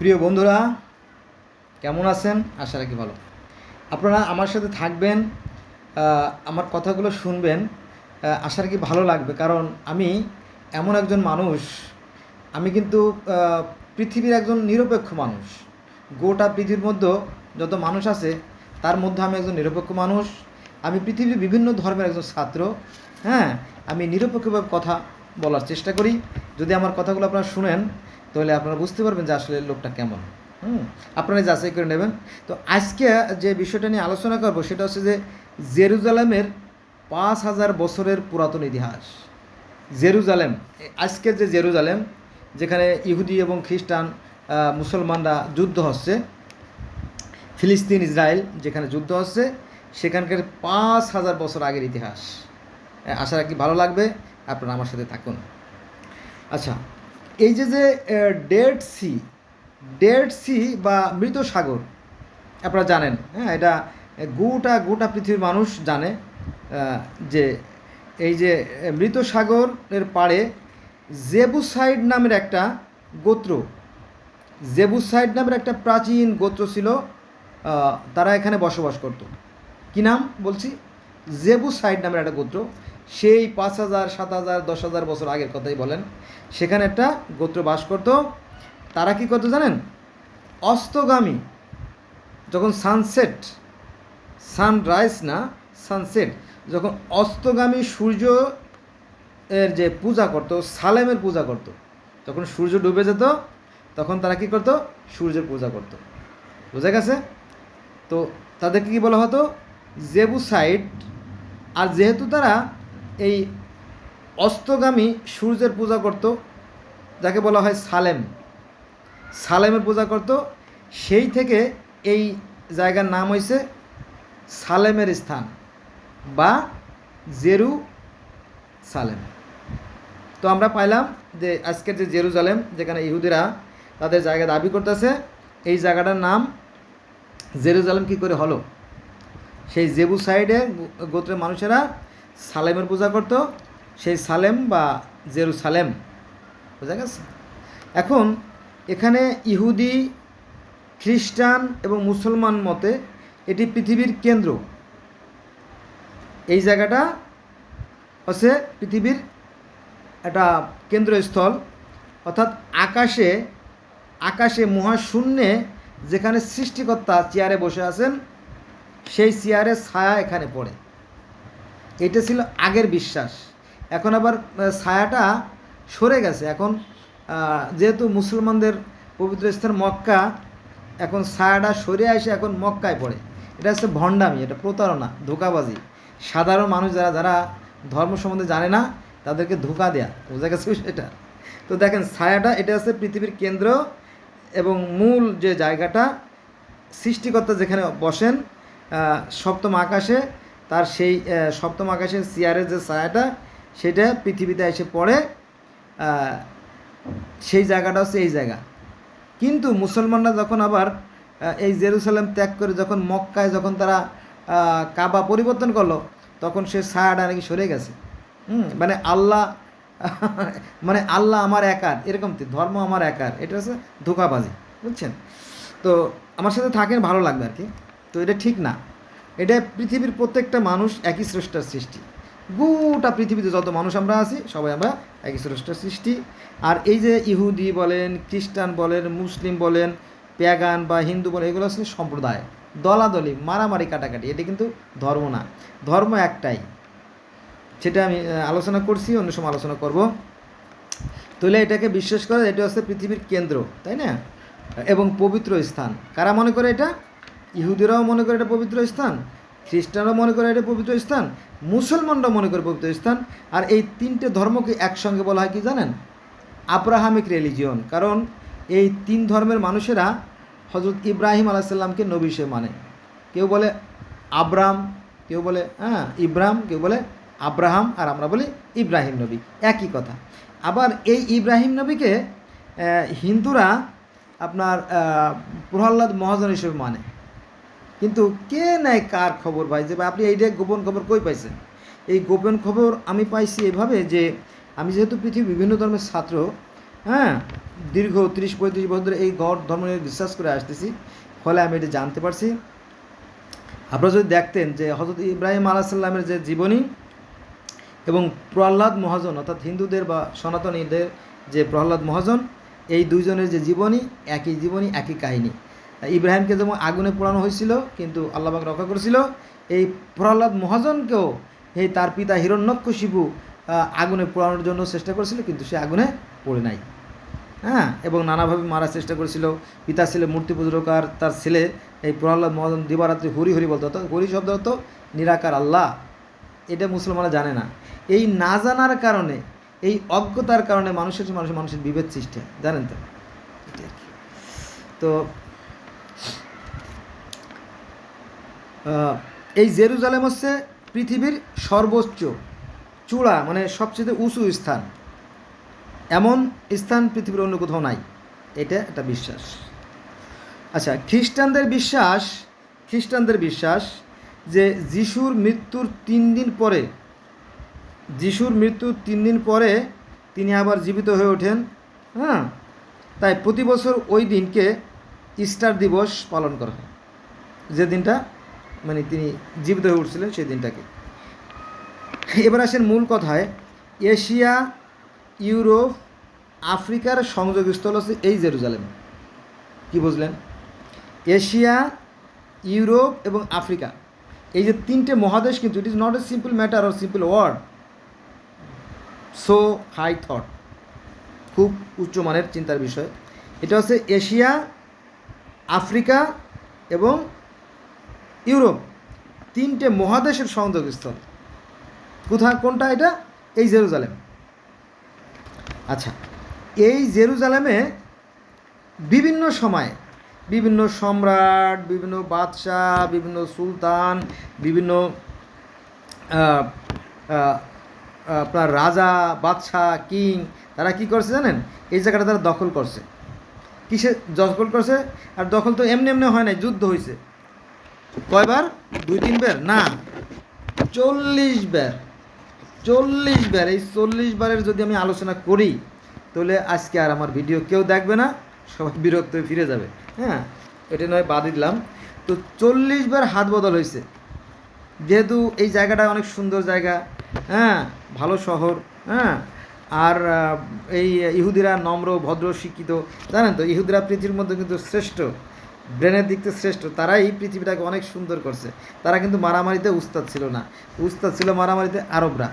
প্রিয় বন্ধুরা, কেমন আছেন? আশা রাখি ভালো। আপনারা আমার সাথে থাকবেন আমার কথাগুলো শুনবেন আশা রাখি ভালো লাগবে। কারণ আমি এমন একজন মানুষ, আমি কিন্তু পৃথিবীর একজন নিরপেক্ষ মানুষ। গোটা পৃথিবীর মধ্যে যত মানুষ আছে, তার মধ্যে আমি একজন নিরপেক্ষ মানুষ। আমি পৃথিবীর বিভিন্ন ধর্মের একজন ছাত্র। হ্যাঁ আমি নিরপেক্ষভাবে কথা বলার চেষ্টা করি। যদি আমার কথাগুলো আপনারা শুনেন তাহলে আপনারা বুঝতে পারবেন যে আসলে লোকটা কেমন। হুম? আপনারা যাচাই করে নেবেন। তো আজকে যে বিষয়টা নিয়ে আলোচনা করব সেটা হচ্ছে যে জেরুজালেমের পাঁচ হাজার বছরের পুরাতন ইতিহাস। জেরুজালেম আজকের যে জেরুজালেম, যেখানে ইহুদি এবং খ্রিস্টান মুসলমানরা যুদ্ধ হচ্ছে, ফিলিস্তিন, ইসরায়েল যেখানে যুদ্ধ হচ্ছে, সেখানকার পাঁচ হাজার বছর আগের ইতিহাস। আশা রাখি ভালো লাগবে। আপনারা আমার সাথে থাকুন। আচ্ছা এই যে যে ডেড সি ডেড সি বা মৃত সাগর, আপনারা জানেন হ্যাঁ এটা গোটা গোটা পৃথিবীর মানুষ জানে যে এই যে মৃত সাগরের পাড়ে জেবুসাইড নামের একটা গোত্র জেবুসাইড নামের একটা প্রাচীন গোত্র ছিল তারা এখানে বসবাস করত। কী নাম বলছি? জেবুসাইড নামের একটা গোত্র। সেই পাঁচ হাজার, সাত হাজার, দশ হাজার বছর আগের কথাই বলেন। সেখানে একটা গোত্র বাস করত। তারা কি করতো জানেন? অস্তগামী, যখন সানসেট সানরাইজ না সানসেট যখন অস্তগামী সূর্য এর যে পূজা করতো, সালেমের পূজা করতো যখন সূর্য ডুবে যেত, তখন তারা কি করতো? সূর্যের পূজা করতো। বোঝা গেছে? তো তাদেরকে কি বলা হতো? জেবুসাইড আর যেহেতু তারা এই অস্তগামী সূর্যের পূজা করত, যাকে বলা হয় সালেম। সালেমের পূজা করত, সেই থেকে এই জায়গার নাম হয়েছে সালেমের স্থান বা জেরু সালেম তো আমরা পাইলাম যে আজকের যে জেরুজালেম যেখানে ইহুদিরা তাদের জায়গা দাবি করতেছে, এই জায়গাটার নাম জেরুজালেম কি করে হলো? সেই জেবু সাইডে গোত্রের মানুষেরা সালেমের পূজা করত, সেই সালেম বা জেরুসালেম, বোঝা গেছে? এখন এখানে ইহুদি, খ্রিস্টান এবং মুসলমান মতে এটি পৃথিবীর কেন্দ্র। এই জায়গাটা হচ্ছে পৃথিবীর একটা কেন্দ্রস্থল। অর্থাৎ আকাশে আকাশে মহাশূন্যে যেখানে সৃষ্টিকর্তা চেয়ারে বসে আছেন, সেই চেয়ারের ছায়া এখানে পড়ে। এটা ছিল আগের বিশ্বাস। এখন আবার ছায়াটা সরে গেছে। এখন যেহেতু মুসলমানদের পবিত্র স্থান মক্কা, এখন ছায়াটা সরে আসে এখন মক্কায় পড়ে। এটা হচ্ছে ভণ্ডামি, এটা প্রতারণা, ধোকাবাজি। সাধারণ মানুষ যারা যারা ধর্ম সম্বন্ধে জানে না, তাদেরকে ধোকা দেয়া, বোঝা গেছে সেটা তো দেখেন, ছায়াটা, এটা হচ্ছে পৃথিবীর কেন্দ্র এবং মূল যে জায়গাটা, সৃষ্টিকর্তা যেখানে বসেন সপ্তম আকাশে তার সেই সপ্তম আকাশের চেয়ারের যে ছায়াটা, সেটা পৃথিবীতে এসে পড়ে সেই জায়গাটা হচ্ছে এই জায়গা। কিন্তু মুসলমানরা যখন আবার এই জেরুসালেম ত্যাগ করে যখন মক্কায় যখন তারা কাবা পরিবর্তন করল, তখন সে ছায়াটা নাকি সরে গেছে। হুম মানে আল্লাহ মানে আল্লাহ আমার একার, এরকম ধর্ম আমার একার, এটা হচ্ছে ধোকাবাজি, বুঝছেন? তো আমার সাথে থাকেন, ভালো লাগবে আর কি। তো এটা ঠিক না। এটা পৃথিবীর প্রত্যেকটা মানুষ একই স্রষ্টার সৃষ্টি। গোটা পৃথিবীতে যত মানুষ আমরা আছি, সবাই আমরা একই স্রষ্টার সৃষ্টি। আর এই যে ইহুদি বলেন, খ্রিস্টান বলেন, মুসলিম বলেন, প্যাগান বা হিন্দু বলেন, এগুলো হচ্ছে সম্প্রদায়। দলাদলি, মারামারি, কাটাকাটি, এটা কিন্তু ধর্ম না। ধর্ম একটাই। সেটা আমি আলোচনা করছি, অন্য সময় আলোচনা করব। তাহলে এটাকে বিশ্বাস করে, এটা হচ্ছে পৃথিবীর কেন্দ্র, তাই না? এবং পবিত্র স্থান। কারা মনে করে এটা? ইহুদিরাও মনে করে এটা পবিত্র স্থান, খ্রিস্টানরাও মনে করে এটা পবিত্র স্থান, মুসলমানরাও মনে করে পবিত্র স্থান, আর এই তিনটে ধর্মকে একসঙ্গে বলা হয় কি জানেন? আব্রাহামিক রিলিজিয়ন কারণ এই তিন ধর্মের মানুষেরা হজরত ইব্রাহিম আলাইসাল্লামকে নবী সে মানে। কেউ বলে আব্রাম কেউ বলে হ্যাঁ ইব্রাহিম, কেউ বলে আব্রাহাম, আর আমরা বলি ইব্রাহিম নবী। একই কথা। আবার এই ইব্রাহিম নবীকে হিন্দুরা আপনার প্রহ্লাদ মহাজন হিসেবে মানে। কিন্তু কে নেয় কার খবর ভাই? যে আপনি এইটা গোপন খবর কই পাইছেন? এই গোপন খবর আমি পাইছি এভাবে যে আমি যেহেতু পৃথিবীর বিভিন্ন ধর্মের ছাত্র হ্যাঁ দীর্ঘ তিরিশ পঁয়ত্রিশ বছর ধরে এই গড ধর্ম নিয়ে বিশ্বাস করে আসতেছি, ফলে আমি এটা জানতে পারছি। আপনারা যদি দেখতেন যে হজরত ইব্রাহিম আলাহিসাল্লামের যে জীবনী এবং প্রহ্লাদ মহাজন, অর্থাৎ হিন্দুদের বা সনাতনীদের যে প্রহ্লাদ মহাজন, এই দুইজনের যে জীবনী, একই জীবনী, একই কাহিনী। ইব্রাহিমকে যেমন আগুনে পোড়ানো হয়েছিল কিন্তু আল্লাহবাক রক্ষা করেছিল। এই প্রহ্লাদ মহাজনকেও এই তার পিতা হিরণ্যকশিপু আহ, আগুনে পোড়ানোর জন্য চেষ্টা করেছিল কিন্তু সে আগুনে পড়ে নাই। হ্যাঁ এবং নানাভাবে মারার চেষ্টা করেছিল। পিতা ছেলে মূর্তি পুজোক আর তার ছেলে এই প্রহ্লাদ মহাজন দিবারাত্রি হরি হরি বলতো অর্থাৎ হরি শব্দ হতো নিরাকার আল্লাহ। এটা মুসলমানরা জানে না। এই না জানার কারণে এই অজ্ঞতার কারণে মানুষের মানুষের মানুষের বিভেদ সৃষ্টি জানেন তো? তো এই জেরুজালেম হচ্ছে পৃথিবীর সর্বোচ্চ চূড়া মানে সবচেয়ে উঁচু স্থান। এমন স্থান পৃথিবীর অন্য কোথাও নাই। এটা একটা বিশ্বাস। আচ্ছা খ্রিস্টানদের বিশ্বাস খ্রিস্টানদের বিশ্বাস যে যিশুর মৃত্যুর তিন দিন পরে, যিশুর মৃত্যুর তিন দিন পরে তিনি আবার জীবিত হয়ে ওঠেন হ্যাঁ? তাই প্রতি বছর ওই দিনকে ইস্টার দিবস পালন করা হয়। যে দিনটা? মানে তিনি জীবিত হয়ে উঠছিলেন সেই দিনটাকে। এবার আসেন মূল কথায়, এশিয়া, ইউরোপ, আফ্রিকার সংযোগস্থল হচ্ছে এই জেরুজালেম। কি বুঝলেন? এশিয়া, ইউরোপ এবং আফ্রিকা। এই যে তিনটে মহাদেশ কিন্তু it is not a simple matter or simple word so high thought খুব উচ্চমানের চিন্তার বিষয়। এটা হচ্ছে এশিয়া, আফ্রিকা এবং ইউরোপ, তিনটে মহাদেশের সংযোগস্থল কোথায়, কোনটা এটা? এই জেরুজালেম। আচ্ছা এই জেরুজালেমে বিভিন্ন সময়ে বিভিন্ন সম্রাট, বিভিন্ন বাদশাহ, বিভিন্ন সুলতান, বিভিন্ন আপনার রাজা, বাদশাহ, কিং, তারা কি করছে জানেন? এই জায়গাটা তারা দখল করছে। কিসে দখল করছে? আর দখল তো এমনি এমনি হয় নাই, যুদ্ধ হয়েছে কয়বার? দুই, তিন বার? না। চল্লিশ বার। চল্লিশ বার। এই চল্লিশ বারের যদি আমি আলোচনা করি, তাহলে আজকে আর আমার ভিডিও কেউ দেখবে না, সবাই বিরক্ত হয়ে ফিরে যাবে। হ্যাঁ এটা নয় বাদ দিলাম। তো চল্লিশ বার হাত বদল হয়েছে। যেহেতু এই জায়গাটা অনেক সুন্দর জায়গা হ্যাঁ ভালো শহর হ্যাঁ আর এই ইহুদিরা নম্র, ভদ্র, শিক্ষিত, জানেন তো? ইহুদিরা পৃথিবীর মধ্যে কিন্তু শ্রেষ্ঠ। ব্রেনের দিক থেকে শ্রেষ্ঠ। তারাই পৃথিবীটাকে অনেক সুন্দর করছে। তারা কিন্তু মারামারিতে উস্তাদ ছিল না। উস্তাদ ছিল মারামারিতে আরবরা।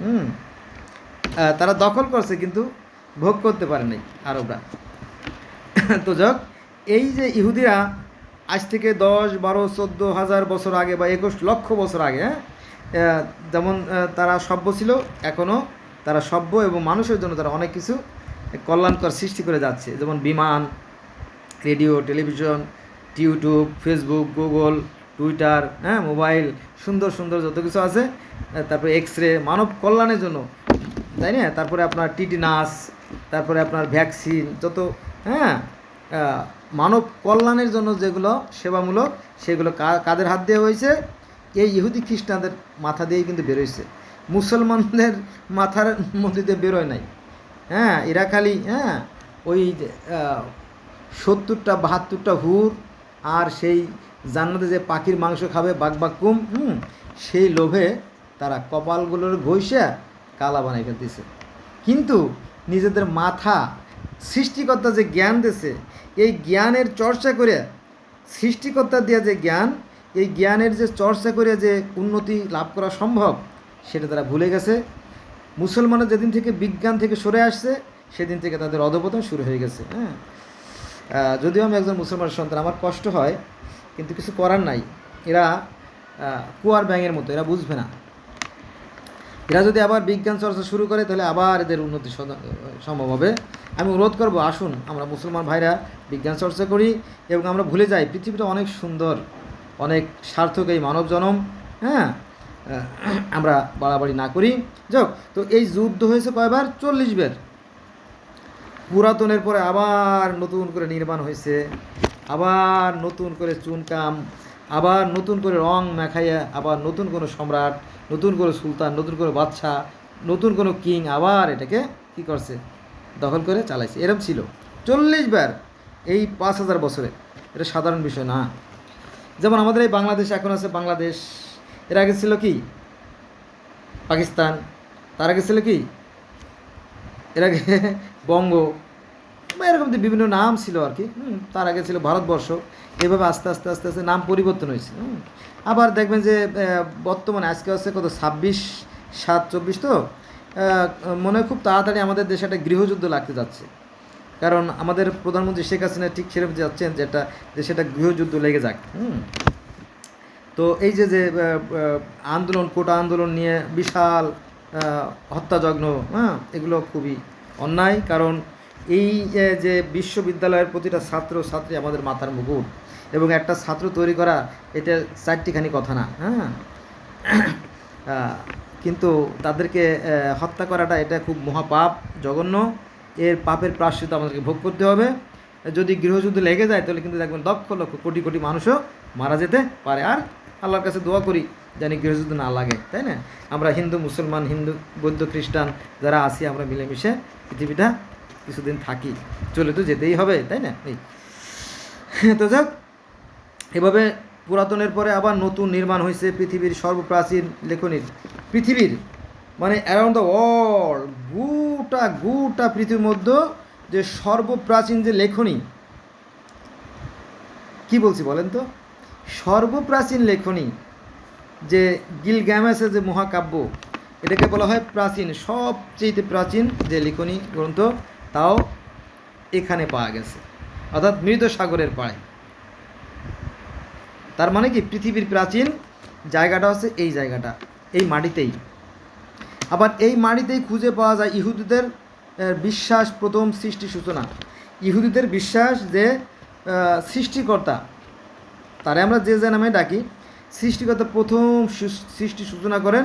হুম? তারা দখল করছে কিন্তু ভোগ করতে পারে নাই আরবরা। তো যাক, এই যে ইহুদিরা আজ থেকে দশ, বারো, চোদ্দ হাজার বছর আগে বা একুশ লক্ষ বছর আগে হ্যাঁ যেমন তারা সভ্য ছিল এখনও তারা সভ্য এবং মানুষের জন্য তারা অনেক কিছু কল্যাণকর সৃষ্টি করে যাচ্ছে। যেমন বিমান radio, television, YouTube, Facebook, Google, Twitter হ্যাঁ মোবাইল, সুন্দর সুন্দর যত কিছু আছে তারপরে এক্স রে মানব কল্যাণের জন্য, তাই না? তারপরে আপনার টিটি নাস তারপরে আপনার ভ্যাকসিন, যত হ্যাঁ মানব কল্যাণের জন্য যেগুলো সেবামূলক, সেগুলো কাদের হাত দিয়ে হয়েছে? এই ইহুদি খ্রিস্টানদের মাথা দিয়েই কিন্তু বেরোইছে। মুসলমানদের মাথার মধ্যে দিয়ে বেরোয় নাই। হ্যাঁ এরা খালি হ্যাঁ ওই সত্তরটা, বাহাত্তরটা হুর আর সেই জান্নাতে যে পাখির মাংস খাবে বাঘ বাকুম হুম, সেই লোভে তারা কপালগুলোর ঘষে কালা বানাই ফেলতেছে। কিন্তু নিজেদের মাথা সৃষ্টিকর্তা যে জ্ঞান দিয়েছে, এই জ্ঞানের চর্চা করে সৃষ্টিকর্তা দেওয়া যে জ্ঞান, এই জ্ঞানের যে চর্চা করে যে উন্নতি লাভ করা সম্ভব, সেটা তারা ভুলে গেছে। মুসলমানরা যেদিন থেকে বিজ্ঞান থেকে সরে আসছে, সেদিন থেকে তাদের অধপতন শুরু হয়ে গেছে হ্যাঁ। যদিও আমি একজন মুসলমানের সন্তান, আমার কষ্ট হয়, কিন্তু কিছু করার নাই। এরা কুয়ার ব্যাঙের মতো, এরা বুঝবে না। এরা যদি আবার বিজ্ঞান চর্চা শুরু করে, তাহলে আবার এদের উন্নতি সম্ভব হবে। আমি অনুরোধ করব, আসুন, আমরা মুসলমান ভাইরা বিজ্ঞান চর্চা করি এবং আমরা ভুলে যাই, পৃথিবীটা অনেক সুন্দর, অনেক সার্থক এই মানব জনম হ্যাঁ আমরা বাড়াবাড়ি না করি। যাক তো এই যুদ্ধ হয়েছে কয়বার? চল্লিশ বার। পুরাতনের পরে আবার নতুন করে নির্মাণ হয়েছে, আবার নতুন করে চুনকাম আবার নতুন করে রং মেখাইয়া, আবার নতুন কোনো সম্রাট, নতুন করে সুলতান, নতুন করে বাদশাহ, নতুন কোনো কিং আবার এটাকে কি করছে? দখল করে চালাইছে। এরকম ছিল। চল্লিশ বার এই পাঁচ হাজার বছরে। এটা সাধারণ বিষয় না। যেমন আমাদের এই বাংলাদেশ এখন আছে বাংলাদেশ। এর আগে ছিল কি? পাকিস্তান। তার আগে ছিল কি? এর আগে বঙ্গ এরকম বিভিন্ন নাম ছিল আর কি তার আগে ছিল ভারতবর্ষ, এভাবে আস্তে আস্তে আস্তে আস্তে নাম পরিবর্তন হয়েছে। আবার দেখবেন যে বর্তমানে আজকে হচ্ছে কত ছাব্বিশ, সাত, চব্বিশ তো মনে হয় খুব তাড়াতাড়ি আমাদের দেশে একটা গৃহযুদ্ধ লাগতে যাচ্ছে কারণ আমাদের প্রধানমন্ত্রী শেখ হাসিনা ঠিক সেরকম যাচ্ছেন যে একটা দেশে একটা গৃহযুদ্ধ লেগে যাক, হুম তো এই যে যে আন্দোলন, কোটা আন্দোলন নিয়ে বিশাল হত্যাযজ্ঞ হ্যাঁ এগুলো খুবই অন্যায়, কারণ এই যে বিশ্ববিদ্যালয়ের প্রতিটা ছাত্র ছাত্রী আমাদের মাথার মুকুট এবং একটা ছাত্র তৈরি করা, এটা চারটিখানি কথা না হ্যাঁ? কিন্তু তাদেরকে হত্যা করাটা এটা খুব মহাপাপ, জঘন্য। এর পাপের প্রাশ্চিত আমাদেরকে ভোগ করতে হবে। যদি গৃহযুদ্ধ লেগে যায়, তাহলে কিন্তু দেখবেন লক্ষ লক্ষ কোটি কোটি মানুষও মারা যেতে পারে। আর আল্লাহর কাছে দোয়া করি জানি গৃহযুদ্ধ না লাগে, তাই না? আমরা হিন্দু, মুসলমান, হিন্দু, বৌদ্ধ, খ্রিস্টান যারা আছি, আমরা মিলেমিশে পৃথিবীটা কিছুদিন থাকি। চলে তো যেতেই হবে, তাই না? এই। তো যাক, এভাবে পুরাতনের পরে আবার নতুন নির্মাণ হয়েছে পৃথিবীর সর্বপ্রাচীন লেখনীর। পৃথিবীর মানে অ্যারাউন্ড দ্য ওয়ার্ল্ড গোটা গোটা পৃথিবীর মধ্যে যে সর্বপ্রাচীন যে লেখনী, কি বলছি বলেন তো? সর্বপ্রাচীন লেখনী যে গিলগ্যামেসের যে মহাকাব্য, এটাকে বলা হয় প্রাচীন সবচেয়ে প্রাচীন যে লিখনী গ্রন্থ, তাও এখানে পাওয়া গেছে, অর্থাৎ মৃত সাগরের পাড়ে। তার মানে কি, পৃথিবীর প্রাচীন জায়গাটা হচ্ছে এই জায়গাটা, এই মাটিতেই। আবার এই মাটিতেই খুঁজে পাওয়া যায় ইহুদিদের বিশ্বাস প্রথম সৃষ্টি সূচনা। ইহুদিদের বিশ্বাস যে সৃষ্টিকর্তা, তারে আমরা যে যে নামে ডাকি সৃষ্টিকর্তা প্রথম সৃষ্টি সূচনা করেন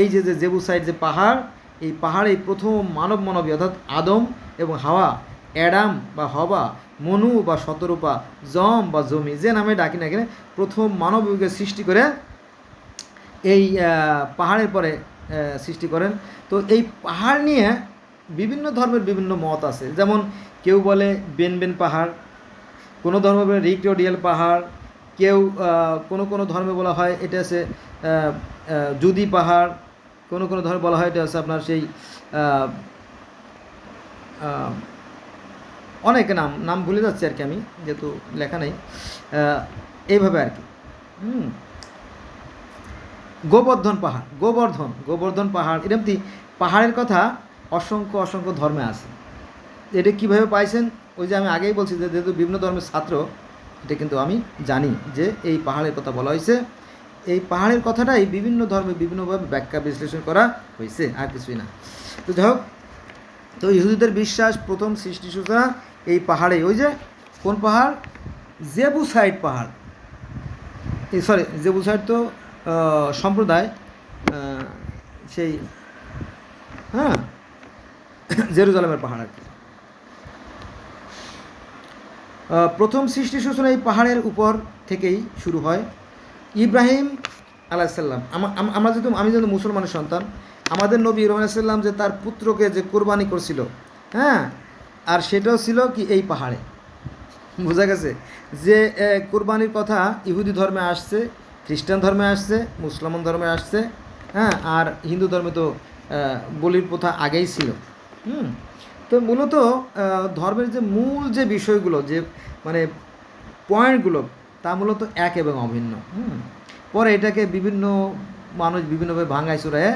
এই যে যে জেবুসাইড যে পাহাড়, এই পাহাড়ে প্রথম মানব মানবী, অর্থাৎ আদম এবং হাওয়া, অ্যাডাম বা হবা মনু বা শতরূপা, জম বা জমি, যে নামে ডাকি না কেন, প্রথম মানবীকে সৃষ্টি করে এই পাহাড়ের পরে সৃষ্টি করেন। তো এই পাহাড় নিয়ে বিভিন্ন ধর্মের বিভিন্ন মত আছে। যেমন কেউ বলে বেন বেন পাহাড়, কোনো ধর্ম বলে রিক্টোরিয়াল পাহাড় কেউ কোনো কোনো ধর্মে বলা হয় এটা আছে আহ, পাহাড় কোনো কোনো ধর্মে বলা হয় এটা আছে আপনার সেই অনেক নাম নাম ভুলে যাচ্ছি আর কি আমি যেহেতু লেখা নেই এইভাবে আর কি। গোবর্ধন পাহাড় গোবর্ধন গোবর্ধন পাহাড় এরকম কি পাহাড়ের কথা? অসংখ্য অসংখ্য ধর্মে আছে। এটা কীভাবে পাইছেন? ওই যে আমি আগেই বলছি যে যেহেতু বিভিন্ন ধর্মের ছাত্র এটা কিন্তু আমি জানি যে এই পাহাড়ের কথা বলা হয়েছে। এই পাহাড়ের কথাটাই বিভিন্ন ধর্মে বিভিন্নভাবে ব্যাখ্যা, বিশ্লেষণ করা হয়েছে, আর কিছুই না। তো যাই হোক, তো ইহুদিদের বিশ্বাস, প্রথম সৃষ্টি সূচনা এই পাহাড়ে। ওই যে, কোন পাহাড়? জেবুসাইড পাহাড়। সরি জেবুসাইড তো সম্প্রদায় সেই হ্যাঁ জেরুজালেমের পাহাড় আর কি। প্রথম সৃষ্টি সূচনা এই পাহাড়ের উপর থেকেই শুরু হয়। ইব্রাহিম আলাইসাল্লাম আমা- আমরা যেহেতু, আমি যেহেতু মুসলমানের সন্তান, আমাদের নবী ইব্রাহিম আলাইসাল্লাম যে তার পুত্রকে যে কোরবানি করছিল হ্যাঁ? আর সেটাও ছিল কি এই পাহাড়ে। বোঝা গেছে? যে কোরবানির কথা ইহুদি ধর্মে আসছে, খ্রিস্টান ধর্মে আসছে, মুসলমান ধর্মে আসছে হ্যাঁ? আর হিন্দু ধর্মে তো বলির প্রথা আগেই ছিল। হুম? তো মূলত ধর্মের যে মূল যে বিষয়গুলো, যে মানে পয়েন্টগুলো, তা মূলত এক এবং অভিন্ন পরে এটাকে বিভিন্ন মানুষ বিভিন্নভাবে ভাঙায়, চুরায়,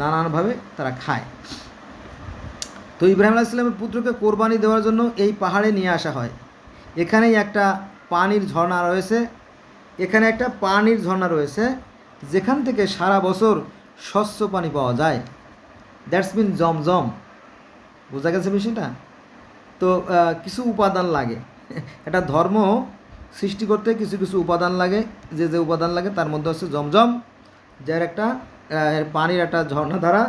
নানানভাবে তারা খায়। তো ইব্রাহিম আলাইসাল্লামের পুত্রকে কোরবানি দেওয়ার জন্য এই পাহাড়ে নিয়ে আসা হয়। এখানেই একটা পানির ঝর্ণা রয়েছে। এখানে একটা পানির ঝর্ণা রয়েছে, যেখান থেকে সারা বছর স্বচ্ছ পানি পাওয়া যায়। That's mean Zamzam. বোঝা গেছে বিষয়টা? তো কিছু উপাদান লাগে। একটা ধর্ম সৃষ্টি করতে কিছু কিছু উপাদান লাগে। যে যে উপাদান লাগে তার মধ্যে হচ্ছে জমজম, যার একটা পানির একটা ঝর্ণাধারা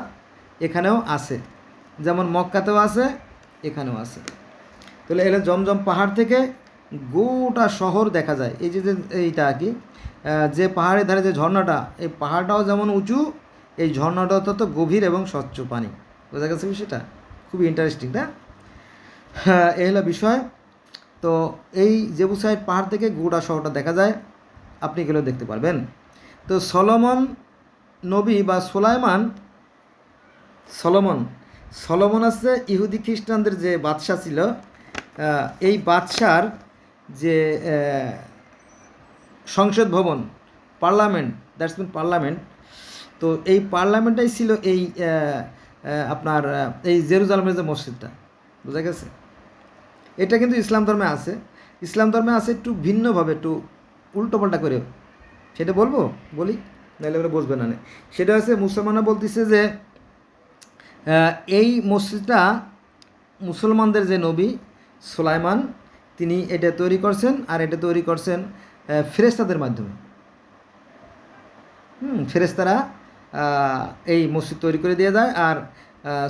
এখানেও আছে। যেমন মক্কাতেও আছে, এখানেও আছে। তাহলে এলে জমজম পাহাড় থেকে গোটা শহর দেখা যায়। এই যে যে, এইটা আর কি যে পাহাড়ের ধারে যে ঝর্ণাটা, এই পাহাড়টাও যেমন উঁচু, এই ঝর্ণাটাও তত গভীর এবং স্বচ্ছ পানি। বোঝা গেছে বিষয়টা? খুবই ইন্টারেস্টিং না? হ্যাঁ এই হলো বিষয়। তো এই জেবুসাইড পাহাড় থেকে গোটা শহরটা দেখা যায়, আপনি গেলেও দেখতে পারবেন। তো সলমন নবী বা সোলাইমান, সলমন সলমন আছে ইহুদি খ্রিস্টানদের যে বাদশা ছিল এই বাদশার যে সংসদ ভবন, পার্লামেন্ট, দ্যাটস মিন পার্লামেন্ট। তো এই পার্লামেন্টটাই ছিল এই আপনার এই জেরুজালেমের যে মসজিদটা বোঝা গেছে? এটা কিন্তু ইসলাম ধর্মে আছে। ইসলাম ধর্মে আছে একটু ভিন্নভাবে একটু উল্টোপাল্টা করে সেটা বলব? বলি? নাহলে ওরা বসবে না। সেটা হচ্ছে মুসলমানরা বলতেছে যে এই মসজিদটা মুসলমানদের যে নবী সুলাইমান তিনি এটা তৈরি করছেন আর এটা তৈরি করছেন আহ, ফেরেশতাদের মাধ্যমে। হুম ফেরেশতারা আহ, এই মসজিদ তৈরি করে দিয়ে যায়। আর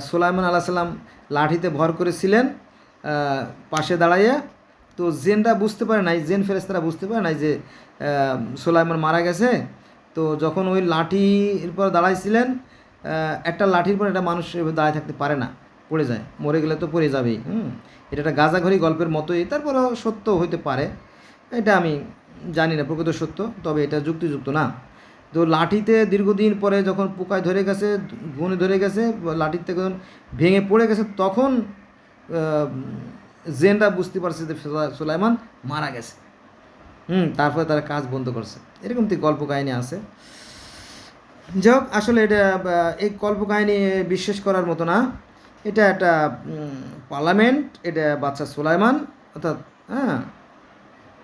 সুলাইমান আল্লাহ সাল্লাম লাঠিতে ভর করেছিলেন পাশে দাঁড়াইয়া। তো জেনরা বুঝতে পারে নাই, জেন ফেরেশতারা বুঝতে পারে নাই যে সুলাইমান মারা গেছে। তো যখন ওই লাঠির পর দাঁড়াইছিলেন একটা লাঠির পর একটা মানুষ দাঁড়ায় থাকতে পারে না, পড়ে যায়। মরে গেলে তো পড়ে যাবেই, হুম? এটা একটা গাজাঘড়ি গল্পের মতোই, তারপরেও সত্য হইতে পারে। এটা আমি জানি না, প্রকৃত সত্য, তবে এটা যুক্তিযুক্ত না। তো লাঠিতে দীর্ঘদিন পরে যখন পোকায় ধরে গেছে গুনে ধরে গেছে লাঠির থেকে যখন ভেঙে পড়ে গেছে, তখন জেনরা বুঝতে পারছে যে সুলা- সুলাইমান মারা গেছে। হুম, তারপরে তারা কাজ বন্ধ করছে। এরকম তো গল্প কাহিনী আছে। যাই হোক, আসলে এটা এই কল্প কাহিনী বিশ্বাস করার মতো না। এটা একটা পার্লামেন্ট, এটা বাচ্চা সুলাইমান, অর্থাৎ হ্যাঁ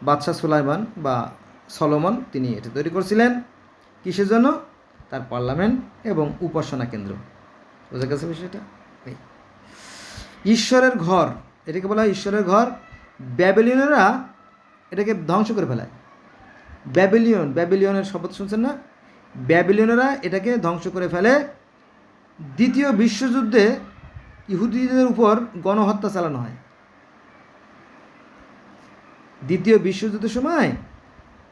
বাদশাহ সুলাইমান বা সলোমন, তিনি এটা তৈরি করছিলেন। কিসের জন্য? তার পার্লামেন্ট এবং উপাসনা কেন্দ্র। বোঝা গেছে বিষয়টা। ঈশ্বরের ঘর, এটাকে বলা হয় ঈশ্বরের ঘর। ব্যাবিলিয়নেরা এটাকে ধ্বংস করে ফেলায়। ব্যাবিলিয়ন, ব্যাবিলিয়নের শপথ শুনছেন না? ব্যাবিলিয়নেরা এটাকে ধ্বংস করে ফেলে। দ্বিতীয় বিশ্বযুদ্ধে ইহুদিদের উপর গণহত্যা চালানো হয়। দ্বিতীয় বিশ্বযুদ্ধের সময়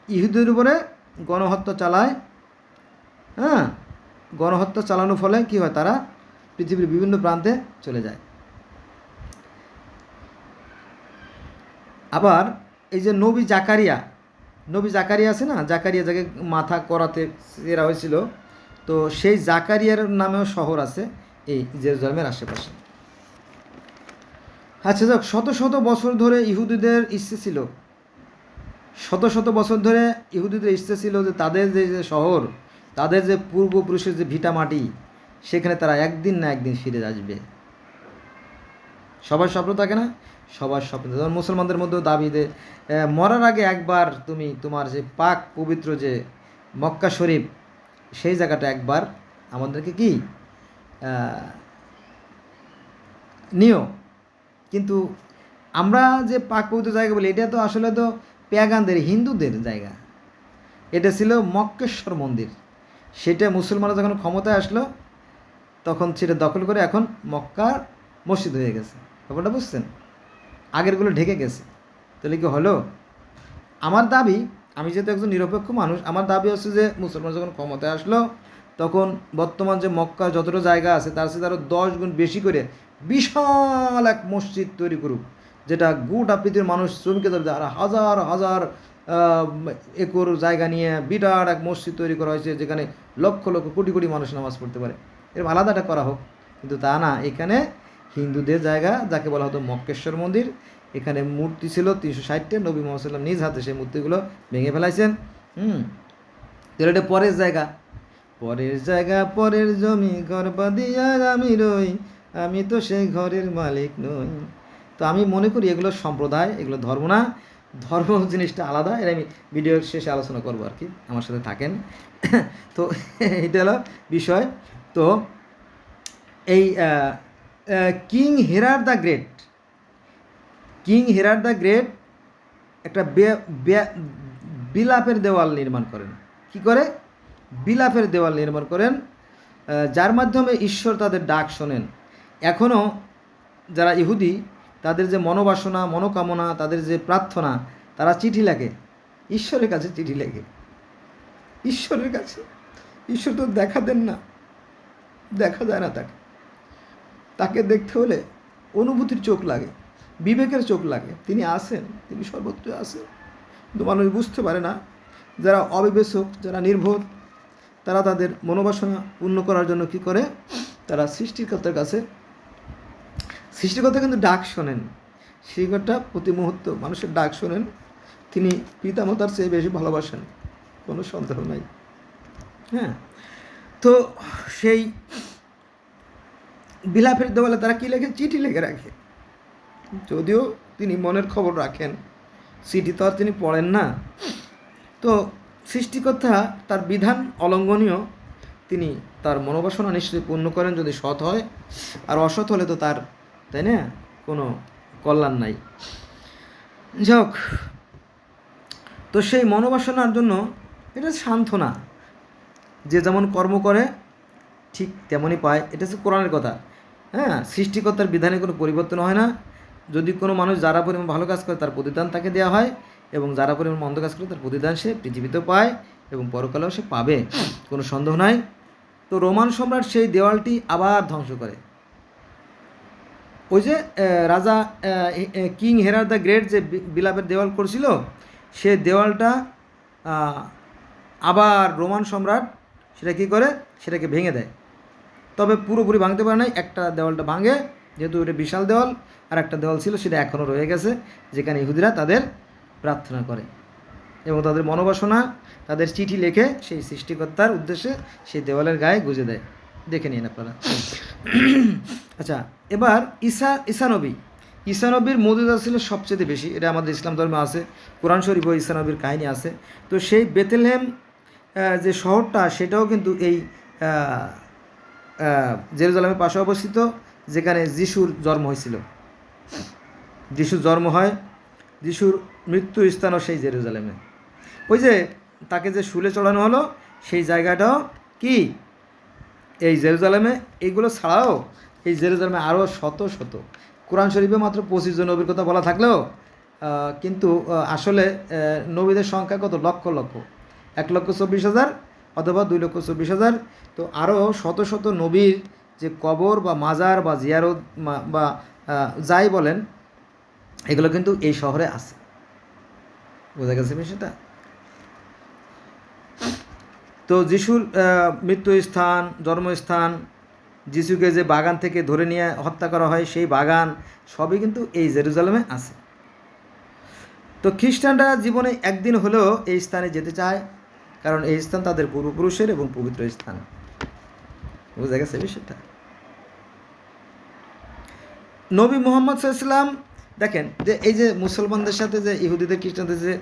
ইহুদের উপরে গণহত্যা চালায়। হ্যাঁ গণহত্যা চালানোর ফলে কি হয়? তারা পৃথিবীর বিভিন্ন প্রান্তে চলে যায়। আবার এই যে নবী জাকারিয়া নবী জাকারিয়া আছে না? জাকারিয়া যাকে মাথা করাতে এরা হয়েছিল। তো সেই জাকারিয়ার নামেও শহর আছে এই জেরুজালেমের আশেপাশে। আচ্ছা যাক, শত শত বছর ধরে ইহুদিদের ইচ্ছে ছিল। শত শত বছর ধরে ইহুদিদের ইচ্ছে ছিল যে তাদের যে যে শহর তাদের যে পূর্বপুরুষের যে ভিটা মাটি, সেখানে তারা একদিন না একদিন ফিরে আসবে। সবার স্বপ্ন থাকে না? সবার স্বপ্ন যেমন মুসলমানদের মধ্যেও দাবি যে মরার আগে একবার তুমি তোমার যে পাক পবিত্র যে মক্কা শরীফ, সেই জায়গাটা একবার আমাদেরকে কি? নিও। কিন্তু আমরা যে পাক পবিত্র জায়গা বলি, এটা তো আসলে তো প্যাগানদের, হিন্দুদের জায়গা। এটা ছিল মক্কেশ্বর মন্দির। সেটা মুসলমানরা যখন ক্ষমতায় আসলো, তখন সেটা দখল করে এখন মক্কার মসজিদ হয়ে গেছে। ব্যাপারটা বুঝছেন? আগেরগুলো ঢেকে গেছে। তাহলে কি হলো? আমার দাবি, আমি যেহেতু একজন নিরপেক্ষ মানুষ, আমার দাবি হচ্ছে যে মুসলমান যখন ক্ষমতায় আসলো, তখন বর্তমান যে মক্কা যতটা জায়গা আছে, তার সাথে আরও দশ গুণ বেশি করে বিশাল এক মসজিদ তৈরি করুক, যেটা গোটা পৃথিবীর মানুষ শ্রমিকে ধরে আর হাজার হাজার একর জায়গা নিয়ে বিরাট এক মসজিদ তৈরি করা হয়েছে, যেখানে লক্ষ লক্ষ কোটি কোটি মানুষ নামাজ পড়তে পারে। এরকম আলাদাটা করা হোক, কিন্তু তা না। এখানে হিন্দুদের জায়গা, যাকে বলা হতো মক্কেশ্বর মন্দির, এখানে মূর্তি ছিল তিনশো ষাটটা। নবী মোহাম্মদ নিজ হাতে সেই মূর্তিগুলো ভেঙে ফেলাইছেন। হুম, তাহলে এটা পরের জায়গা। পরের জায়গা, পরের জমি ঘর বাঁধিয়া আমি রই, আমি তো সেই ঘরের মালিক নই। তো আমি মনে করি এগুলো সম্প্রদায়, এগুলো ধর্ম না। ধর্ম জিনিসটা আলাদা এটা আমি ভিডিওর শেষে আলোচনা করব আর কি, আমার সাথে থাকেন। তো, এটা হলো বিষয়। তো, এই king Herod the great king Herod the great একটা বিলাপের দেওয়াল নির্মাণ করেন। কি করে? বিলাপের দেওয়াল নির্মাণ করেন যার মাধ্যমে ঈশ্বর তাদের ডাক শোনেন। এখনও যারা ইহুদি তাদের যে মনোবাসনা, মনোকামনা, তাদের যে প্রার্থনা, তারা চিঠি লেখে। ঈশ্বরের কাছে চিঠি লেখে। ঈশ্বরের কাছে? ঈশ্বর তো দেখা দেন না। দেখা যায় না তাকে। তাকে দেখতে হলে অনুভূতির চোখ লাগে, বিবেকের চোখ লাগে। তিনি আসেন তিনি সর্বত্র আসেন কিন্তু মানুষ বুঝতে পারে না, যারা অবিবেচক, যারা নির্বোধ তারা তাদের মনোবাসনা পূর্ণ করার জন্য কি করে? তারা সৃষ্টিকর্তার কাছে সৃষ্টিকর্তা কিন্তু ডাক শোনেন। সৃষ্টিকর্তা প্রতি মুহূর্ত মানুষের ডাক শোনেন। তিনি পিতামাতার চেয়ে বেশি ভালোবাসেন। কোনো সন্দেহ নাই। হ্যাঁ? তো সেই বিলাপের দেওয়ালে তারা কী লেখে চিঠি লিখে রাখে। যদিও তিনি মনের খবর রাখেন। চিঠি তো আর তিনি পড়েন না। তো সৃষ্টিকর্তা তার বিধান অলঙ্ঘনীয়। তিনি তার মনোবাসনা নিশ্চয়ই পূর্ণ করেন যদি সৎ হয়। আর অসৎ হলে তো তার তাই না? কোনো কল্যাণ নাই। যাক তো সেই মনোবাসনার জন্য এটা সান্ত্বনা। যে যেমন কর্ম করে, ঠিক তেমনই পায়। এটা হচ্ছে কোরআনের কথা। হ্যাঁ সৃষ্টিকর্তার বিধানে কোনো পরিবর্তন হয় না। যদি কোনো মানুষ যারা পরিমাণ ভালো কাজ করে, তার প্রতিদান তাকে দেওয়া হয় এবং যারা পরিমাণ মন্দ কাজ করে, তার প্রতিদান সে পৃথিবীতেও পায় এবং পরকালেও সে পাবে। কোনো সন্দেহ নাই। তো রোমান সম্রাট সেই দেওয়ালটি আবার ধ্বংস করে। ওই যে রাজা কিং হেরার দ্য গ্রেট যে বিলাপের দেওয়াল করছিল, সে দেওয়ালটা আবার রোমান সম্রাট সেটা কী করে? সেটাকে ভেঙে দেয়। তবে পুরোপুরি ভাঙতে পারে নাই, একটা দেওয়ালটা ভাঙে, যেহেতু এটা বিশাল দেওয়াল, আর একটা দেওয়াল ছিল, সেটা এখনও রয়ে গেছে, যেখানে ইহুদিরা তাদের প্রার্থনা করে। এবং তাদের মনোবাসনা, তাদের চিঠি লেখে সেই সৃষ্টিকর্তার উদ্দেশ্যে সেই দেওয়ালের গায়ে গুজে দেয়। দেখে নিন আপনারা। আচ্ছা এবার ঈসা ঈসানবী ঈসানবীর মর্যাদা ছিল সবচেয়ে বেশি এটা আমাদের ইসলাম ধর্মে আছে। কোরআন শরীফ ও ঈসানবীর কাহিনী আছে। তো সেই বেতেলহেম যে শহরটা সেটাও কিন্তু এই আহ, পাশে অবস্থিত যেখানে যিশুর জন্ম হয়েছিল। যিশুর জন্ম হয় যিশুর মৃত্যু স্থানও সেই জেরুজালেমে। ওই যে তাকে যে শুলে চড়ানো হলো সেই জায়গাটাও কি? এই জেরুজালেমে এইগুলো ছাড়াও এই জেরুজালেমে আরও শত শত। কোরআন শরীফে মাত্র পঁচিশ জন নবীর কথা বলা থাকলেও কিন্তু আসলে নবীদের সংখ্যা কত? লক্ষ লক্ষ। এক লক্ষ চব্বিশ হাজার অথবা দুই লক্ষ চব্বিশ হাজার। তো আরও শত শত নবীর যে কবর বা মাজার বা জিয়ারত বা যাই বলেন, এগুলো কিন্তু এই শহরে আছে। বোঝা গেছে বিষয়টা? তো যিশুর আহ, মৃত্যু স্থান জন্মস্থান যিশুকে যে বাগান থেকে ধরে নিয়ে হত্যা করা হয় সেই বাগান সবই কিন্তু এই জেরুজালেমে আছে। তো খ্রিস্টানরা জীবনে একদিন হলেও এই স্থানে যেতে চায় কারণ এই স্থান তাদের পূর্বপুরুষের এবং পবিত্র স্থান। বোঝা গেছে বিষয়টা? নবী মোহাম্মদ সাল্লাম দেখেন, যে এই যে মুসলমানদের সাথে যে ইহুদিদের, খ্রিস্টানদের যে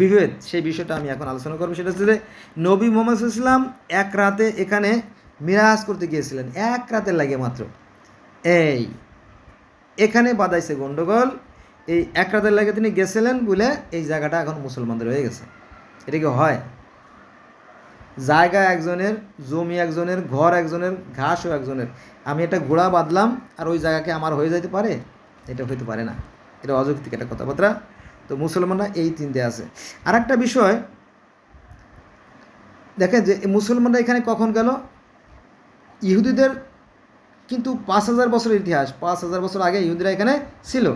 বিভেদ, সেই বিষয়টা আমি এখন আলোচনা করব। সেটা হচ্ছে যে, নবী মোহাম্মদ ইসলাম এক রাতে এখানে মিরাজ করতে গিয়েছিলেন। এক রাতে লাগে মাত্র। এই, এখানে বাদাইছে গন্ডগোল। এই এক রাতের লাগে তিনি গেছিলেন বলে এই জায়গাটা এখন মুসলমানদের হয়ে গেছে। এটা কি হয়? জায়গা একজনের, জমি একজনের, ঘর একজনের, ঘাসও একজনের। আমি একটা ঘোড়া বাঁধলাম আর ওই জায়গাকে আমার হয়ে যেতে পারে? এটা হইতে পারে না। এটা অযৌক্তিক একটা কথাবার্তা। তো মুসলমানরা এই চিন্তে আছে। আর একটা বিষয়, দেখেন যে মুসলমানরা এখানে কখন গেল? ইহুদিদের কিন্তু পাঁচ হাজার বছরের ইতিহাস, পাঁচ হাজার বছর আগে ইহুদিরা এখানে ছিল।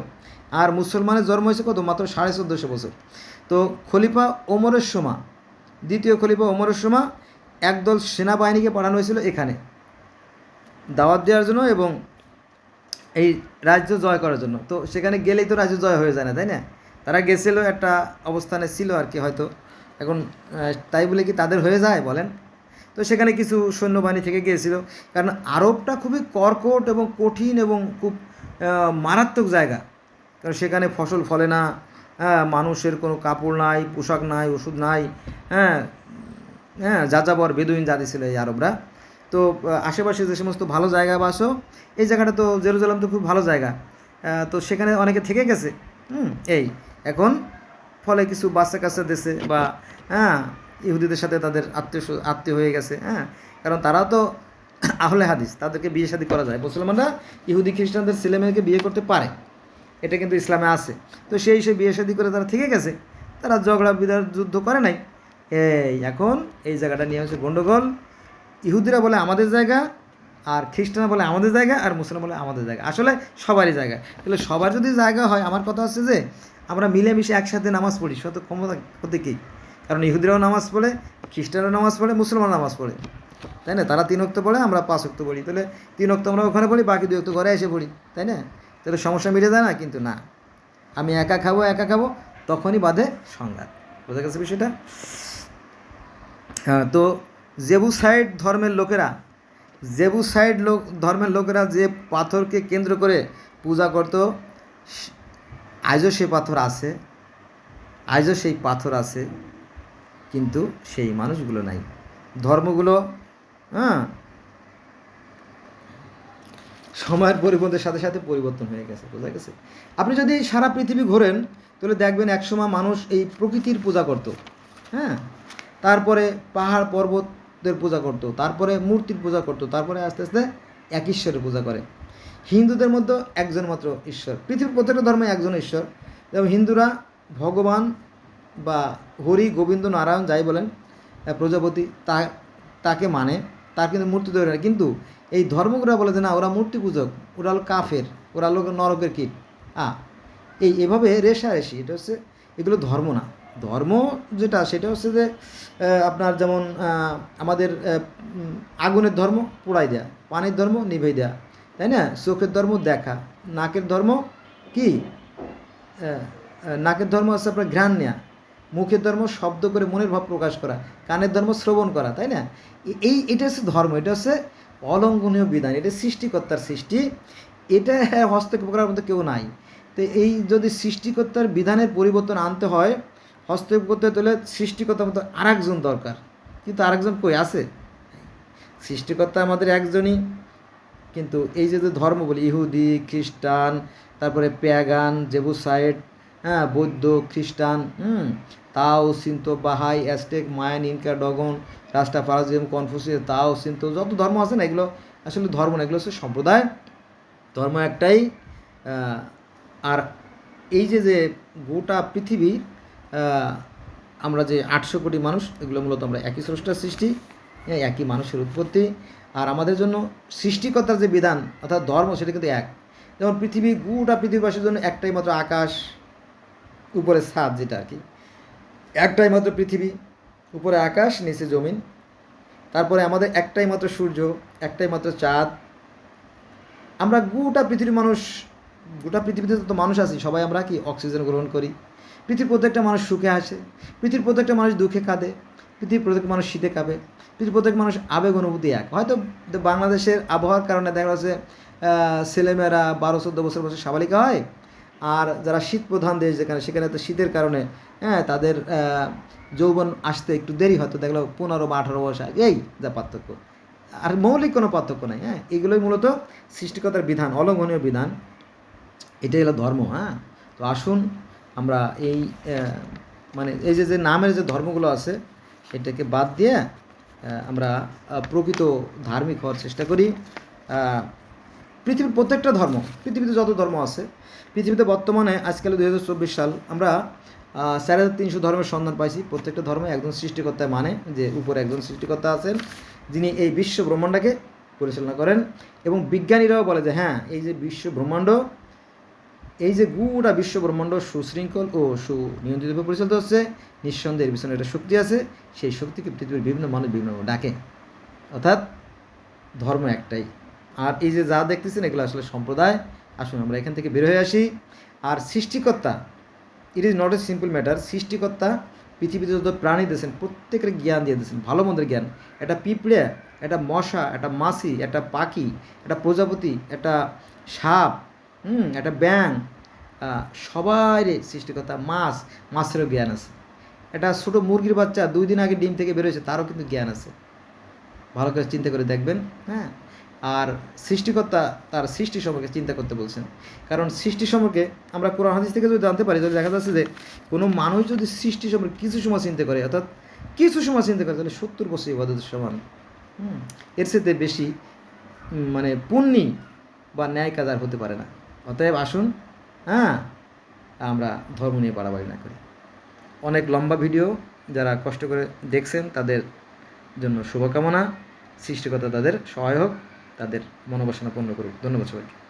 আর মুসলমানের জন্ম হয়েছে কত? মাত্র সাড়ে চোদ্দোশো বছর। তো খলিফা ওমরের সময় দ্বিতীয় খলিফা ওমরের সময় একদল সেনাবাহিনীকে পাঠানো হয়েছিল এখানে। দাওয়াত দেওয়ার জন্য এবং এই রাজ্য জয় করার জন্য। তো সেখানে গেলেই তো রাজ্য জয় হয়ে যায় না, তাই না? তারা গেছিল, একটা অবস্থানে ছিল আর কি হয়তো। এখন তাই বলে কি তাদের হয়ে যায়, বলেন? তো সেখানে কিছু সৈন্যবাহিনী থেকে গিয়েছিল কারণ আরবটা খুবই কর্কট এবং কঠিন এবং খুব মারাত্মক জায়গা। কারণ সেখানে ফসল ফলে না হ্যাঁ মানুষের কোনো কাপড় নাই, পোশাক নাই, ওষুধ নাই হ্যাঁ হ্যাঁ যাযাবর বেদুইন জাতি ছিল এই আরবরা। তো আশেপাশে যে সমস্ত ভালো জায়গা বাসো এই জায়গাটা তো জেরুজালাম তো খুব ভালো জায়গা। তো সেখানে অনেকে থেকে গেছে। হুম, এই, এখন ফলে কিছু বাচ্চা কাচ্চা দেশে বা হ্যাঁ ইহুদিদের সাথে তাদের আত্মীয় আত্মীয় হয়ে গেছে হ্যাঁ। কারণ তারাও তো আহলে হাদিস, তাদেরকে বিয়ে শাদী করা যায়। মুসলমানরা ইহুদি খ্রিস্টানদের ছেলে মেয়েকে বিয়ে করতে পারে। এটা কিন্তু ইসলামে আছে। তো সেই সে বিয়ে শাদী করে তারা থেকে গেছে। তারা ঝগড়া বিদার, যুদ্ধ করে নাই। এই, এখন এই জায়গাটা নিয়ে হচ্ছে গণ্ডগোল ইহুদিরা বলে আমাদের জায়গা, আর খ্রিস্টান বলে আমাদের জায়গা, আর মুসলিম বলে আমাদের জায়গা। আসলে সবারই জায়গা। তাহলে সবার যদি জায়গা হয়, আমার কথা হচ্ছে যে, আমরা মিলেমিশে একসাথে নামাজ পড়ি। শত ক্ষমতা ক্ষতি কী? কারণ ইহুদিরাও নামাজ পড়ে, খ্রিস্টানরাও নামাজ পড়ে মুসলমান নামাজ পড়ে। তাই না? তারা তিন অক্ত পড়ে, আমরা পাঁচ অক্ত পড়ি। তাহলে তিন অক্ত আমরা ওখানে পড়ি, বাকি দুই অক্ত ঘরে এসে পড়ি। তাই না? তাহলে সমস্যা মিটে যায় না? কিন্তু না। আমি একা খাব একা খাব, তখনই বাধে সংঘাত। বোঝা গেছে বিষয়টা? হ্যাঁ তো জেবুসাইড ধর্মের লোকেরা, জেবুসাইড লোক, ধর্মের লোকেরা যে পাথরকে কেন্দ্র করে পূজা করত আজও সে পাথর আছে, আজও সেই পাথর আছে, কিন্তু সেই মানুষগুলো নাই। ধর্মগুলো হ্যাঁ সময়ের পরিবর্তনের সাথে সাথে পরিবর্তন হয়ে গেছে, বোঝা গেছে? আপনি যদি সারা পৃথিবী ঘোরেন, তাহলে দেখবেন একসময় মানুষ এই প্রকৃতির পূজা করত হ্যাঁ? তারপরে পাহাড় পর্বতের পূজা করত, তারপরে মূর্তির পূজা করত, তারপরে আস্তে আস্তে এক ঈশ্বরের পূজা করে। হিন্দুদের মধ্যে একজন মাত্র ঈশ্বর। পৃথিবীর প্রত্যেকটা ধর্মে একজন ঈশ্বর। যেমন হিন্দুরা ভগবান বা হরি, গোবিন্দ, নারায়ণ যাই বলেন প্রজাপতি, তা, তাকে মানে তার কিন্তু মূর্তি তৈরি হয় কিন্তু এই ধর্মগুলো বলে যে না, ওরা মূর্তি পূজক ওরা হলো কাফের, ওরা হলো নরকের কীট। আ এই এভাবে রেশারেশি, এটা হচ্ছে, এগুলো ধর্ম না। ধর্ম যেটা, সেটা হচ্ছে যে আপনার যেমন আমাদের আগুনের ধর্ম পোড়াই দেয়া, পানির ধর্ম নিভে দেয়া, তাই না? চোখের ধর্ম দেখা, নাকের ধর্ম কি? নাকের ধর্ম হচ্ছে আপনার ঘ্রাণ নেওয়া মুখের ধর্ম শব্দ করে মনের ভাব প্রকাশ করা, কানের ধর্ম শ্রবণ করা, তাই না? এই, এটা হচ্ছে ধর্ম, এটা হচ্ছে অলঙ্ঘনীয় বিধান, এটা সৃষ্টিকর্তার সৃষ্টি, এটা হ্যাঁ হস্তক্ষেপ করার মধ্যে কেউ নাই। তো এই যদি সৃষ্টিকর্তার বিধানের পরিবর্তন আনতে হয় হস্তক্ষেপ করতে হলে সৃষ্টিকর্তার মতো আরেকজন দরকার। কিন্তু আরেকজন কই আছে? সৃষ্টিকর্তা আমাদের একজনই। কিন্তু এই যে ধর্ম বলি, ইহুদি, খ্রিস্টান, তারপরে প্যাগান, জেবুসাইট হ্যাঁ বৌদ্ধ, খ্রিস্টান, হুম, Tao Shinto Bahai Aztec Mayan, Inca, Dogon Rasta ফারাজিয়াম Confucius, Tao Shinto যত ধর্ম আছে না এগুলো, আসলে ধর্ম না, এগুলো হচ্ছে সম্প্রদায়। ধর্ম একটাই আর এই যে যে গোটা পৃথিবী আমরা যে আটশো কোটি মানুষ এগুলো মূলত আমরা একই স্রষ্টার সৃষ্টি হ্যাঁ, একই মানুষের উৎপত্তি। আর আমাদের জন্য সৃষ্টিকর্তার যে বিধান অর্থাৎ ধর্ম সেটা কিন্তু এক। যেমন পৃথিবী গোটা পৃথিবীবাসীর জন্য একটাই মাত্র আকাশ উপরে ছাদ যেটা আর কি। একটাই মাত্র পৃথিবী উপরে আকাশ নিচে জমিন। তারপরে আমাদের একটাই মাত্র সূর্য একটাই মাত্র চাঁদ। আমরা গোটা পৃথিবীর মানুষ গোটা পৃথিবীতে তো মানুষ আছি সবাই আমরা কি অক্সিজেন গ্রহণ করি? পৃথিবীর প্রত্যেকটা মানুষ সুখে আসে, পৃথিবীর প্রত্যেকটা মানুষ দুঃখে কাঁদে, পৃথিবীর প্রত্যেক মানুষ শীতে কাঁপে, পৃথিবীর প্রত্যেক মানুষ আবেগ অনুভূতি এক। হয়তো বাংলাদেশের আবহাওয়ার কারণে দেখা যাচ্ছে ছেলেমেয়েরা বারো, চোদ্দ বছর বছর সাবালিকা হয়, আর যারা শীত প্রধান দেশ যেখানে, সেখানে তো শীতের কারণে হ্যাঁ তাদের যৌবন আসতে একটু দেরি হয়তো দেখল পনেরো বা আঠারো বয়স এই যা পার্থক্য। আর মৌলিক কোনো পার্থক্য নাই হ্যাঁ এগুলোই মূলত সৃষ্টিকতার বিধান, অলঙ্ঘনীয় বিধান। এটাই হলো ধর্ম হ্যাঁ। তো আসুন আমরা এই মানে এই যে যে নামের যে ধর্মগুলো আছে, এটাকে বাদ দিয়ে আমরা প্রকৃত ধার্মিক হওয়ার চেষ্টা করি। পৃথিবীর প্রত্যেকটা ধর্ম, পৃথিবীতে যত ধর্ম আছে, পৃথিবীতে বর্তমানে, আজকাল দুই হাজার চব্বিশ সাল, আমরা চার হাজার তিনশো ধর্মের সন্ধান পাইছি। প্রত্যেকটা ধর্মে একজন সৃষ্টিকর্তা মানে যে উপরে একজন সৃষ্টিকর্তা আছেন, যিনি এই বিশ্ব ব্রহ্মাণ্ডকে পরিচালনা করেন। এবং বিজ্ঞানীরাও বলে যে হ্যাঁ এই যে বিশ্ব ব্রহ্মাণ্ড এই যে গুড়া বিশ্ব ব্রহ্মাণ্ড সুশৃঙ্খল ও সুনিয়ন্ত্রিতভাবে পরিচালিত হচ্ছে নিঃসন্দেহের পিছনে একটা শক্তি আছে, সেই শক্তিকে পৃথিবীর বিভিন্ন মানুষ বিভিন্ন ডাকে। অর্থাৎ ধর্ম একটাই। আর এই যে যা দেখতেছেন, এগুলো আসলে সম্প্রদায়। আসুন আমরা এখান থেকে বের হয়ে আসি। আর সৃষ্টিকর্তা it is not a simple matter সৃষ্টিকর্তা পৃথিবীতে যত প্রাণী দিয়েছেন, প্রত্যেকের জ্ঞান দিয়ে দিয়েছেন, ভালো মন্দের জ্ঞান। একটা পিঁপড়ে, একটা মশা, একটা মাছি, একটা পাখি, একটা প্রজাপতি, একটা সাপ হুম, একটা ব্যাং সবারই সৃষ্টিকর্তা মাছ, মাছেরও জ্ঞান আছে। একটা ছোটো মুরগির বাচ্চা দুই দিন আগে ডিম থেকে বেরোয়েছে, তারও কিন্তু জ্ঞান আছে। ভালো করে চিন্তা করে দেখবেন হ্যাঁ? আর সৃষ্টিকর্তা তার সৃষ্টি সম্পর্কে চিন্তা করতে বলছেন। কারণ সৃষ্টি সম্পর্কে আমরা কোরআন হাদিস থেকে যদি জানতে পারি, তাহলে দেখা যাচ্ছে যে কোনো মানুষ যদি সৃষ্টি সম্পর্কে কিছু সময় চিন্তা করে, অর্থাৎ কিছু সময় চিন্তা করে, তাহলে সত্তর বছর ইবাদতের সমান। হুম, এর সাথে বেশি মানে পুণ্যি বা ন্যায় কাজ আর হতে পারে না। অতএব আসুন হ্যাঁ আমরা ধর্ম নিয়ে বাড়াবাড়ি না করি। অনেক লম্বা ভিডিও, যারা কষ্ট করে দেখছেন, তাদের জন্য শুভকামনা। সৃষ্টিকতা তাদের সহায় হোক, তাদের মনোবাসনা পূর্ণ করুক। ধন্যবাদ সবাইকে।